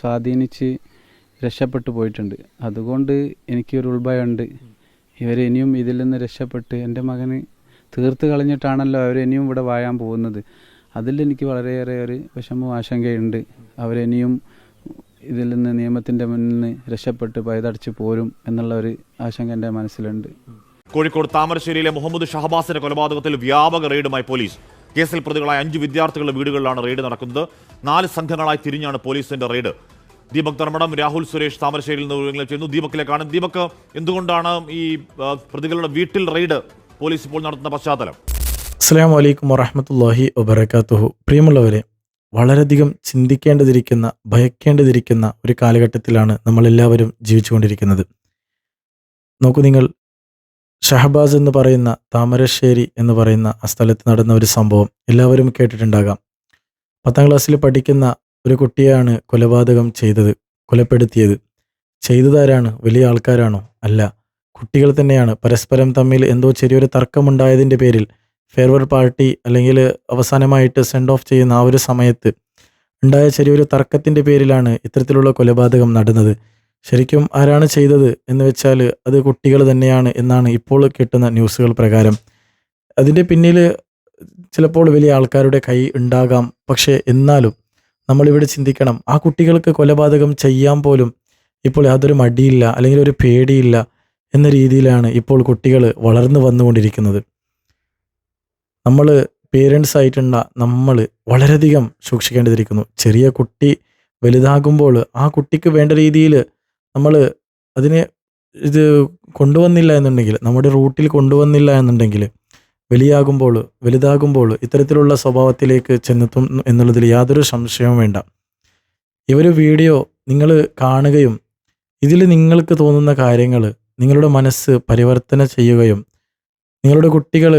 സ്വാധീനിച്ച് രക്ഷപ്പെട്ടു പോയിട്ടുണ്ട്. അതുകൊണ്ട് എനിക്കൊരു ഉൾഭയമുണ്ട്. ഇവരിനിയും ഇതിൽ നിന്ന് രക്ഷപ്പെട്ട് എന്റെ മകന് തീർത്ത് കളഞ്ഞിട്ടാണല്ലോ അവരിനിയും ഇവിടെ വായാൻ പോകുന്നത്. അതിൽ എനിക്ക് വളരെയേറെ ഒരു വിഷമവും ആശങ്കയുണ്ട്. അവരിനിയും ഇതിൽ നിന്ന് നിയമത്തിന്റെ മുന്നിൽ നിന്ന് രക്ഷപ്പെട്ട് പൈതടിച്ച് പോരും എന്നുള്ള ഒരു ആശങ്ക എന്റെ മനസ്സിലുണ്ട്. കോഴിക്കോട് താമരശ്ശേരിയിലെ മുഹമ്മദ് ഷഹബാസിന്റെ കൊലപാതകത്തിൽ വ്യാപക റെയ്ഡുമായി പോലീസ്. കേസിൽ പ്രതികളായ അഞ്ച് വിദ്യാർത്ഥികളുടെ വീടുകളിലാണ് റെയ്ഡ് നടക്കുന്നത്. നാല് സംഘങ്ങളായി തിരിഞ്ഞാണ് പോലീസിന്റെ റെയ്ഡ്. ദീപക് ധർമ്മടം രാഹുൽ സുരേഷ് താമരശ്ശേരിയിൽ നിന്ന് ചെയ്യുന്നു. ദീപക്കിലേക്കാണ്. ദീപക് എന്തുകൊണ്ടാണ് ഈ പ്രതികളുടെ വീട്ടിൽ റെയ്ഡ് പോലീസ് ഇപ്പോൾ നടത്തുന്ന പശ്ചാത്തലം? അസ്സാം വലൈക്കും വറഹമത്തല്ലാഹി വബർക്കാത്തുഹു പ്രിയമുള്ളവരെ വളരെയധികം ചിന്തിക്കേണ്ടതിരിക്കുന്ന ഭയക്കേണ്ടതിരിക്കുന്ന ഒരു കാലഘട്ടത്തിലാണ് നമ്മളെല്ലാവരും ജീവിച്ചുകൊണ്ടിരിക്കുന്നത്. നോക്കൂ നിങ്ങൾ ഷഹബാസ് എന്ന് പറയുന്ന താമരശ്ശേരി എന്ന് പറയുന്ന ആ സ്ഥലത്ത് നടന്ന ഒരു സംഭവം എല്ലാവരും കേട്ടിട്ടുണ്ടാകാം. പത്താം ക്ലാസ്സിൽ പഠിക്കുന്ന ഒരു കുട്ടിയാണ് കൊലപാതകം ചെയ്തത് കൊലപ്പെടുത്തിയത്. ചെയ്തതാരാണ്? വലിയ ആൾക്കാരാണോ? അല്ല. കുട്ടികൾ തന്നെയാണ്. പരസ്പരം തമ്മിൽ എന്തോ ചെറിയൊരു തർക്കമുണ്ടായതിന്റെ പേരിൽ ഫെയർവെൽ പാർട്ടി അല്ലെങ്കിൽ അവസാനമായിട്ട് സെൻഡ് ഓഫ് ചെയ്യുന്ന ആ ഒരു സമയത്ത് ഉണ്ടായ ചെറിയൊരു തർക്കത്തിന്റെ പേരിലാണ് ഇത്തരത്തിലുള്ള കൊലപാതകം നടന്നത്. ശരിക്കും ആരാണ് ചെയ്തത് എന്ന് വെച്ചാൽ അത് കുട്ടികൾ തന്നെയാണ് എന്നാണ് ഇപ്പോൾ കിട്ടുന്ന ന്യൂസുകൾ പ്രകാരം. അതിന്റെ പിന്നിൽ ചിലപ്പോൾ വലിയ ആൾക്കാരുടെ കൈ ഉണ്ടാകാം. പക്ഷേ എന്നാലും നമ്മളിവിടെ ചിന്തിക്കണം ആ കുട്ടികൾക്ക് കൊലപാതകം ചെയ്യാൻ പോലും ഇപ്പോൾ യാതൊരു മടിയില്ല അല്ലെങ്കിൽ ഒരു പേടിയില്ല എന്ന രീതിയിലാണ് ഇപ്പോൾ കുട്ടികൾ വളർന്നു വന്നുകൊണ്ടിരിക്കുന്നത്. നമ്മൾ പേരൻസ് ആയിട്ടുള്ള നമ്മൾ വളരെയധികം സൂക്ഷിക്കേണ്ടതിരിക്കുന്നു ചെറിയ കുട്ടി വലുതാകുമ്പോൾ ആ കുട്ടിക്ക് വേണ്ട രീതിയിൽ നമ്മൾ അതിനെ ഇത് കൊണ്ടുവന്നില്ല എന്നുണ്ടെങ്കിൽ നമ്മുടെ റൂട്ടിൽ കൊണ്ടുവന്നില്ല എന്നുണ്ടെങ്കിൽ വലിയാകുമ്പോൾ വലുതാകുമ്പോൾ ഇത്തരത്തിലുള്ള സ്വഭാവത്തിലേക്ക് ചെന്നെത്തും എന്നുള്ളതിൽ യാതൊരു സംശയവും വേണ്ട. ഈ ഒരു വീഡിയോ നിങ്ങൾ കാണുകയും ഇതിൽ നിങ്ങൾക്ക് തോന്നുന്ന കാര്യങ്ങൾ നിങ്ങളുടെ മനസ്സ് പരിവർത്തനം ചെയ്യുകയും നിങ്ങളുടെ കുട്ടികൾ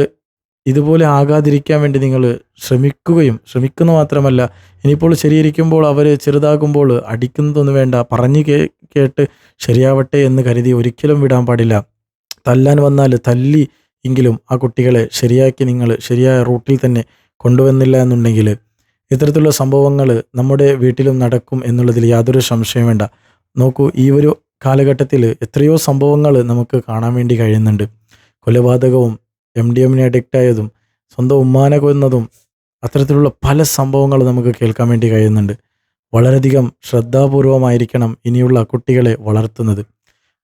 ഇതുപോലെ ആകാതിരിക്കാൻ വേണ്ടി നിങ്ങൾ ശ്രമിക്കുകയും ശ്രമിക്കുന്നു മാത്രമല്ല ഇനിയിപ്പോൾ ശരിയിരിക്കുമ്പോൾ അവർ ചെറുതാകുമ്പോൾ അടിക്കുന്നതൊന്നും വേണ്ട പറഞ്ഞു കേ കേട്ട് ശരിയാവട്ടെ എന്ന് കരുതി ഒരിക്കലും വിടാൻ പാടില്ല. തല്ലാൻ വന്നാൽ തല്ലി എങ്കിലും ആ കുട്ടികളെ ശരിയാക്കി നിങ്ങൾ ശരിയായ റൂട്ടിൽ തന്നെ കൊണ്ടുവന്നില്ല എന്നുണ്ടെങ്കിൽ ഇത്തരത്തിലുള്ള സംഭവങ്ങൾ നമ്മുടെ വീട്ടിലും നടക്കും എന്നുള്ളതിൽ യാതൊരു സംശയം വേണ്ട. നോക്കൂ ഈ ഒരു കാലഘട്ടത്തിൽ എത്രയോ സംഭവങ്ങൾ നമുക്ക് കാണാൻ വേണ്ടി കഴിയുന്നുണ്ട്. കൊലപാതകവും എം ഡി എമ്മിനെ അഡിക്റ്റ് ആയതും സ്വന്തം ഉമ്മാനെ കൊന്നതും അത്തരത്തിലുള്ള പല സംഭവങ്ങൾ നമുക്ക് കേൾക്കാൻ വേണ്ടി കഴിയുന്നുണ്ട്. വളരെയധികം ശ്രദ്ധാപൂർവമായിരിക്കണം ഇനിയുള്ള കുട്ടികളെ വളർത്തുന്നത്.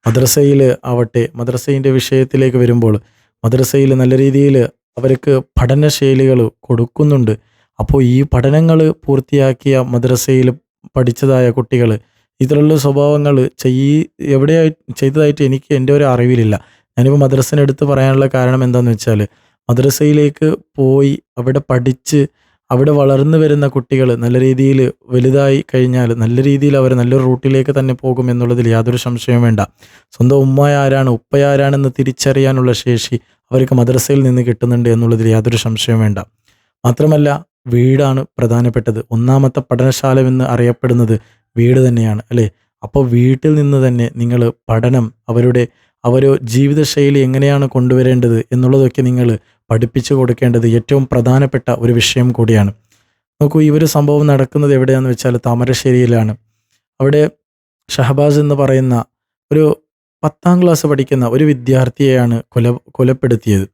മദ്രസയിൽ ആവട്ടെ മദ്രസയിന്റെ വിഷയത്തിലേക്ക് വരുമ്പോൾ മദ്രസയിൽ നല്ല രീതിയിൽ അവർക്ക് പഠനശൈലികൾ കൊടുക്കുന്നുണ്ട്. അപ്പോൾ ഈ പഠനങ്ങൾ പൂർത്തിയാക്കിയ മദ്രസയിൽ പഠിച്ചതായ കുട്ടികൾ ഇതിലുള്ള സ്വഭാവങ്ങൾ ചെയ്യ എവിടെയായി ചെയ്തതായിട്ട് എനിക്ക് എന്റെ ഒരു അറിവിലില്ല. ഞാനിപ്പോൾ മദ്രസനെ എടുത്ത് പറയാനുള്ള കാരണം എന്താണെന്ന് വെച്ചാൽ മദ്രസയിലേക്ക് പോയി അവിടെ പഠിച്ച് അവിടെ വളർന്നു വരുന്ന കുട്ടികൾ നല്ല രീതിയിൽ വലുതായി കഴിഞ്ഞാൽ നല്ല രീതിയിൽ അവർ നല്ലൊരു റൂട്ടിലേക്ക് തന്നെ പോകും എന്നുള്ളതിൽ യാതൊരു സംശയവും വേണ്ട. സ്വന്തം ഉമ്മ ആരാണ് ഉപ്പ ആരാണെന്ന് തിരിച്ചറിയാനുള്ള ശേഷി അവർക്ക് മദ്രസയിൽ നിന്ന് കിട്ടുന്നുണ്ട് എന്നുള്ളതിൽ യാതൊരു സംശയവും വേണ്ട. മാത്രമല്ല വീടാണ് പ്രധാനപ്പെട്ടത്. ഒന്നാമത്തെ പഠനശാല എന്ന് അറിയപ്പെടുന്നത് വീട് തന്നെയാണ് അല്ലേ? അപ്പോൾ വീട്ടിൽ നിന്ന് തന്നെ നിങ്ങൾ പഠനം അവരുടെ അവരോ ജീവിതശൈലി എങ്ങനെയാണ് കൊണ്ടുവരേണ്ടത് എന്നുള്ളതൊക്കെ നിങ്ങൾ പഠിപ്പിച്ചു കൊടുക്കേണ്ടത് ഏറ്റവും പ്രധാനപ്പെട്ട ഒരു വിഷയം കൂടിയാണ്. നോക്കൂ ഈ ഒരു സംഭവം നടക്കുന്നത് എവിടെയാണെന്ന് വെച്ചാൽ താമരശ്ശേരിയിലാണ്. അവിടെ ഷഹബാസ് എന്ന് പറയുന്ന ഒരു പത്താം ക്ലാസ് പഠിക്കുന്ന ഒരു വിദ്യാർത്ഥിയെയാണ് കൊല കൊലപ്പെടുത്തിയത്.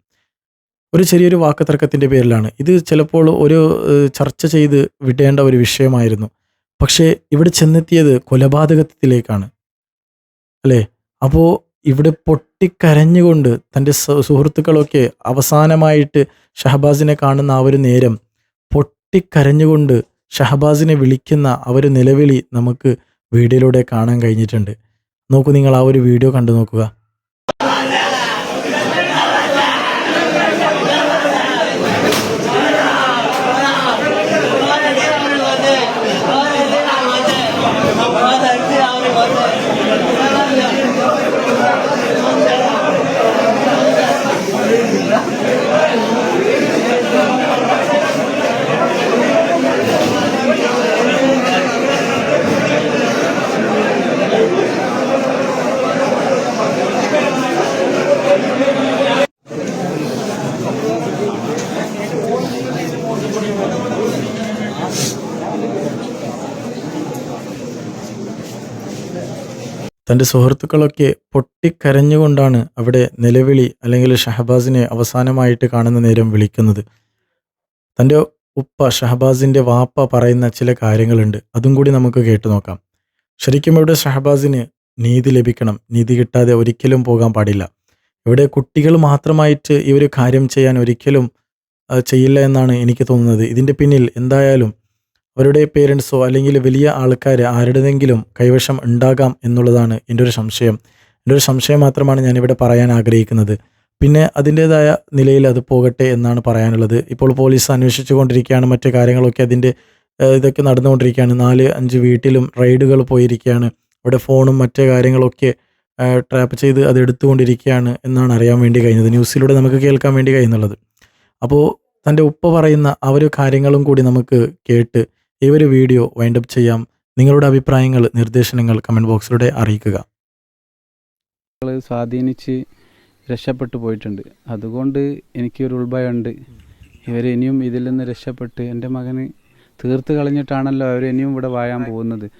ഒരു ചെറിയൊരു വാക്കുതർക്കത്തിന്റെ പേരിലാണ്. ഇത് ചിലപ്പോൾ ഒരു ചർച്ച ചെയ്ത് വിടേണ്ട ഒരു വിഷയമായിരുന്നു. പക്ഷേ ഇവിടെ ചെന്നെത്തിയത് കൊലപാതകത്തിലേക്കാണ്. അല്ലേ? അപ്പോൾ ഇവിടെ പൊട്ടിക്കരഞ്ഞുകൊണ്ട് തന്റെ സുഹൃത്തുക്കളൊക്കെ അവസാനമായിട്ട് ഷഹബാസിനെ കാണുന്ന ആ ഒരു നേരം പൊട്ടിക്കരഞ്ഞുകൊണ്ട് ഷഹബാസിനെ വിളിക്കുന്ന ആ ഒരു നിലവിളി നമുക്ക് വീഡിയോയിലൂടെ കാണാൻ കഴിഞ്ഞിട്ടുണ്ട്. നോക്കൂ നിങ്ങൾ ആ ഒരു വീഡിയോ കണ്ടു നോക്കുക. തന്റെ സുഹൃത്തുക്കളൊക്കെ പൊട്ടിക്കരഞ്ഞുകൊണ്ടാണ് അവിടെ നിലവിളി അല്ലെങ്കിൽ ഷഹബാസിനെ അവസാനമായിട്ട് കാണുന്ന നേരം വിളിക്കുന്നത്. തന്റെ ഉപ്പ ഷഹബാസിന്റെ വാപ്പ പറയുന്ന ചില കാര്യങ്ങളുണ്ട്. അതും കൂടി നമുക്ക് കേട്ടു നോക്കാം. ശരിക്കും ഇവിടെ ഷഹബാസിന് നീതി ലഭിക്കണം. നീതി കിട്ടാതെ ഒരിക്കലും പോകാൻ പാടില്ല. ഇവിടെ കുട്ടികൾ മാത്രമായിട്ട് ഈ ഒരു കാര്യം ചെയ്യാൻ ഒരിക്കലും ചെയ്യില്ല എന്നാണ് എനിക്ക് തോന്നുന്നത്. ഇതിന്റെ പിന്നിൽ എന്തായാലും അവരുടെ പേരൻസോ അല്ലെങ്കിൽ വലിയ ആൾക്കാർ ആരുടെതെങ്കിലും കൈവശം ഉണ്ടാകാം എന്നുള്ളതാണ് എന്റെ ഒരു സംശയം. എന്റെ ഒരു സംശയം മാത്രമാണ് ഞാനിവിടെ പറയാൻ ആഗ്രഹിക്കുന്നത്. പിന്നെ അതിന്റേതായ നിലയിൽ അത് പോകട്ടെ എന്നാണ് പറയാനുള്ളത്. ഇപ്പോൾ പോലീസ് അന്വേഷിച്ചു കൊണ്ടിരിക്കുകയാണ് മറ്റു കാര്യങ്ങളൊക്കെ അതിന്റെ ഇതൊക്കെ നടന്നുകൊണ്ടിരിക്കുകയാണ്. നാല് അഞ്ച് വീട്ടിലും റൈഡുകൾ പോയിരിക്കുകയാണ്. അവിടെ ഫോണും മറ്റു കാര്യങ്ങളൊക്കെ ട്രാപ്പ് ചെയ്ത് അത് എടുത്തുകൊണ്ടിരിക്കുകയാണ് എന്നാണ് അറിയാൻ വേണ്ടി കഴിഞ്ഞത്. ന്യൂസിലൂടെ നമുക്ക് കേൾക്കാൻ വേണ്ടി കഴിയുന്നുള്ളത് അപ്പോൾ തന്റെ ഉപ്പ പറയുന്ന ആ ഒരു കാര്യങ്ങളും കൂടി നമുക്ക് കേട്ട് ഈ ഒരു വീഡിയോ വൈൻഡപ്പ് ചെയ്യാം. നിങ്ങളുടെ അഭിപ്രായങ്ങൾ നിർദ്ദേശങ്ങൾ കമന്റ് ബോക്സിലൂടെ അറിയിക്കുക. സ്വാധീനിച്ച് രക്ഷപ്പെട്ടു പോയിട്ടുണ്ട്. അതുകൊണ്ട് എനിക്കൊരു ഉൾഭയമുണ്ട്. ഇവർ ഇനിയും ഇതിൽ നിന്ന് രക്ഷപ്പെട്ട് എന്റെ മകന് തീർത്ത് കളഞ്ഞിട്ടാണല്ലോ അവർ ഇനിയും ഇവിടെ വായാൻ പോകുന്നത്.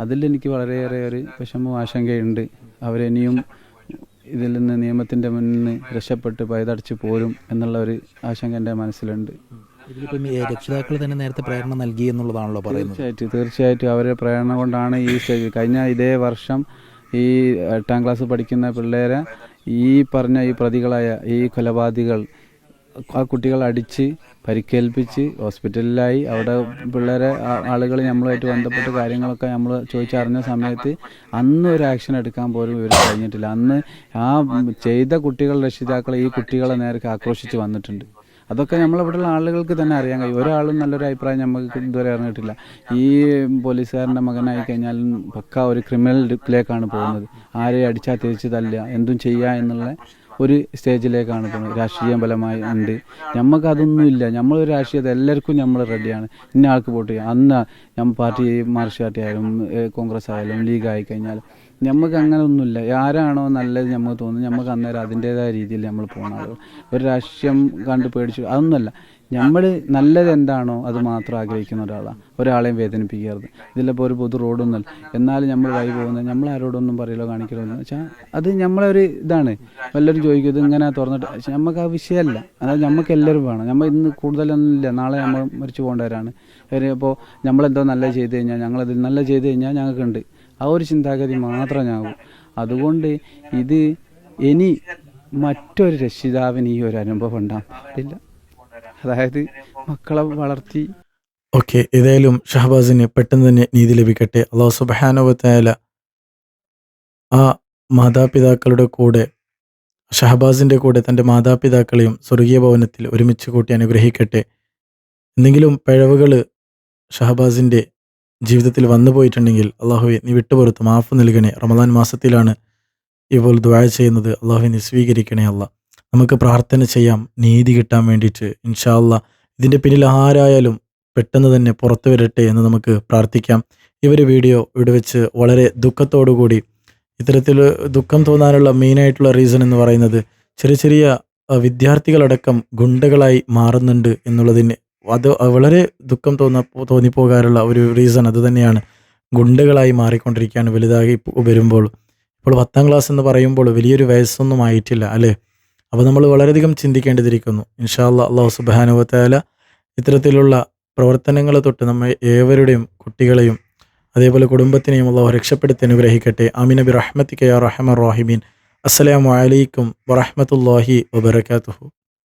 അതിൽ എനിക്ക് വളരെയേറെ ഒരു വിഷമവും ആശങ്കയുണ്ട്. അവരിനിയും ഇതിൽ നിന്ന് നിയമത്തിന്റെ മുന്നിൽ നിന്ന് രക്ഷപ്പെട്ട് പൈതടച്ച് പോരും എന്നുള്ള ഒരു ആശങ്ക എന്റെ മനസ്സിലുണ്ട്. രക്ഷിതാക്കൾ തന്നെ നേരത്തെ പ്രേരണ നൽകി എന്നുള്ളതാണല്ലോ പറയുന്നത്. തീർച്ചയായിട്ടും തീർച്ചയായിട്ടും അവരുടെ പ്രേരണ കൊണ്ടാണ് ഈ സ്റ്റേജ്. കഴിഞ്ഞ ഇതേ വർഷം ഈ എട്ടാം ക്ലാസ് പഠിക്കുന്ന പിള്ളേരെ ഈ പറഞ്ഞ ഈ പ്രതികളായ ഈ കൊലപാതകൾ ആ കുട്ടികളെ അടിച്ച് പരിക്കേൽപ്പിച്ച് ഹോസ്പിറ്റലിലായി അവിടെ പിള്ളേരെ ആളുകൾ നമ്മളുമായിട്ട് ബന്ധപ്പെട്ട കാര്യങ്ങളൊക്കെ നമ്മൾ ചോദിച്ചറിഞ്ഞ സമയത്ത് അന്ന് ഒരു ആക്ഷൻ എടുക്കാൻ പോലും ഇവർ കഴിഞ്ഞിട്ടില്ല. അന്ന് ആ ചെയ്ത കുട്ടികൾ രക്ഷിതാക്കൾ ഈ കുട്ടികളെ നേരെ ആക്രോശിച്ച് വന്നിട്ടുണ്ട്. അതൊക്കെ നമ്മളിവിടെയുള്ള ആളുകൾക്ക് തന്നെ അറിയാൻ കഴിയും. ഒരാളും നല്ലൊരു അഭിപ്രായം നമുക്ക് ഇതുവരെ അറിഞ്ഞിട്ടില്ല. ഈ പോലീസുകാരന്റെ മകനായി കഴിഞ്ഞാൽ പക്ക ഒരു ക്രിമിനൽ ഡിപ്പിലേക്കാണ് പോകുന്നത്. ആരെ അടിച്ചാൽ തിരിച്ച് തല്ലുക എന്തും ചെയ്യുക എന്നുള്ള ഒരു സ്റ്റേജിലേക്കാണ് പോകുന്നത്. രാഷ്ട്രീയ ബലമായി ഉണ്ട്. നമുക്കതൊന്നും ഇല്ല. നമ്മളൊരു രാഷ്ട്രീയത്തെ എല്ലാവർക്കും നമ്മൾ റെഡിയാണ് ഇന്ന ആൾക്ക് വോട്ട് ചെയ്യാം. അന്ന് നമ്മൾ പാർട്ടി മാർക്സ് പാർട്ടി ആയാലും കോൺഗ്രസ് ആയാലും ലീഗ് ആയി കഴിഞ്ഞാൽ നമുക്ക് അങ്ങനെ ഒന്നുമില്ല. ആരാണോ നല്ലത് നമുക്ക് തോന്നുന്നു നമുക്ക് അന്നേരം അതിന്റെതായ രീതിയിൽ നമ്മൾ പോകുന്ന ആളുകൾ ഒരു രാഷ്ട്രീയം കണ്ട് പേടിച്ചു. അതൊന്നുമല്ല. നമ്മൾ നല്ലത് എന്താണോ അത് മാത്രം ആഗ്രഹിക്കുന്ന ഒരാളാണ് ഒരാളെയും വേദനിപ്പിക്കരുത്. ഇതിലിപ്പോൾ ഒരു പൊതു റോഡൊന്നുമല്ല. എന്നാലും നമ്മൾ വഴി പോകുന്നത് നമ്മൾ ആരോടൊന്നും പറയലോ കാണിക്കലോ എന്ന് വെച്ചാൽ അത് നമ്മളൊരു ഇതാണ്. വല്ലവരും ചോദിക്കും ഇത് ഇങ്ങനെ തുറന്നിട്ട്. നമുക്ക് ആ വിഷയമല്ല. അതായത് നമുക്ക് എല്ലാവരും വേണം. നമ്മൾ ഇന്ന് കൂടുതലൊന്നും ഇല്ല നാളെ നമ്മൾ മരിച്ചു പോകേണ്ടവരാണ്. ഇപ്പോൾ നമ്മളെന്തോ നല്ല ചെയ്ത് കഴിഞ്ഞാൽ ഞങ്ങളത് നല്ല ചെയ്ത് കഴിഞ്ഞാൽ ഞങ്ങൾക്കുണ്ട്. ആ ഒരു ചിന്താഗതി മാത്രം ഞാകൂ അതുകൊണ്ട് ഇത് ഇനി മറ്റൊരു രക്ഷിതാവിന് ഈ ഒരു അനുഭവം ഉണ്ടാകാൻ പാടില്ല. അതായത് മക്കളെ വളർത്തി. ഓക്കെ ഏതായാലും ഷഹബാസിന് പെട്ടെന്ന് തന്നെ നീതി ലഭിക്കട്ടെ. അള്ളാഹു സുബാനോവത്തായാല ആ മാതാപിതാക്കളുടെ കൂടെ ഷഹബാസിന്റെ കൂടെ തന്റെ മാതാപിതാക്കളെയും സ്വർഗീയ ഭവനത്തിൽ ഒരുമിച്ച് കൂട്ടി അനുഗ്രഹിക്കട്ടെ. എന്തെങ്കിലും പിഴവുകൾ ഷഹബാസിന്റെ ജീവിതത്തിൽ വന്നു പോയിട്ടുണ്ടെങ്കിൽ അള്ളാഹുവെ നീ വിട്ടുപുറത്ത് മാഫ് നൽകണേ. റമദാൻ മാസത്തിലാണ് ഇപ്പോൾ ദ്വായ ചെയ്യുന്നത്. അള്ളാഹുവെ നീ സ്വീകരിക്കണേ അല്ല നമുക്ക് പ്രാർത്ഥന ചെയ്യാം. നീതി കിട്ടാൻ വേണ്ടിയിട്ട് ഇൻഷാ അല്ല ഇതിന്റെ പിന്നിൽ ആരായാലും പെട്ടെന്ന് തന്നെ പുറത്തു വരട്ടെ എന്ന് നമുക്ക് പ്രാർത്ഥിക്കാം. ഒരു വീഡിയോ ഇവിടെ വെച്ച് വളരെ കൂടി ഇത്തരത്തിൽ ദുഃഖം തോന്നാനുള്ള മെയിനായിട്ടുള്ള റീസൺ എന്ന് പറയുന്നത് ചെറിയ ചെറിയ വിദ്യാർത്ഥികളടക്കം ഗുണ്ടകളായി മാറുന്നുണ്ട് എന്നുള്ളതിന് അത് വളരെ ദുഃഖം തോന്ന തോന്നിപ്പോകാറുള്ള ഒരു റീസൺ അത് തന്നെയാണ്. ഗുണ്ടകളായി മാറിക്കൊണ്ടിരിക്കുകയാണ് വലുതായി വരുമ്പോൾ. ഇപ്പോൾ പത്താം ക്ലാസ് എന്ന് പറയുമ്പോൾ വലിയൊരു വയസ്സൊന്നും ആയിട്ടില്ല അല്ലേ? അപ്പോൾ നമ്മൾ വളരെയധികം ചിന്തിക്കേണ്ടതിരിക്കുന്നു ഇൻഷാല്ല അള്ളാഹു സുബാനുവത്തായാല ഇത്തരത്തിലുള്ള പ്രവർത്തനങ്ങൾ തൊട്ട് നമ്മെ ഏവരുടെയും കുട്ടികളെയും അതേപോലെ കുടുംബത്തിനെയും അള്ളാഹു രക്ഷപ്പെടുത്തി അനുഗ്രഹിക്കട്ടെ. ആമിൻ. നബി റഹ്മത്തിക്ക് യാ റഹമർ റാഹിമീൻ. അസ്സലാമു അലൈക്കും വറഹ്മത്തുള്ളാഹി വബറകാതുഹു.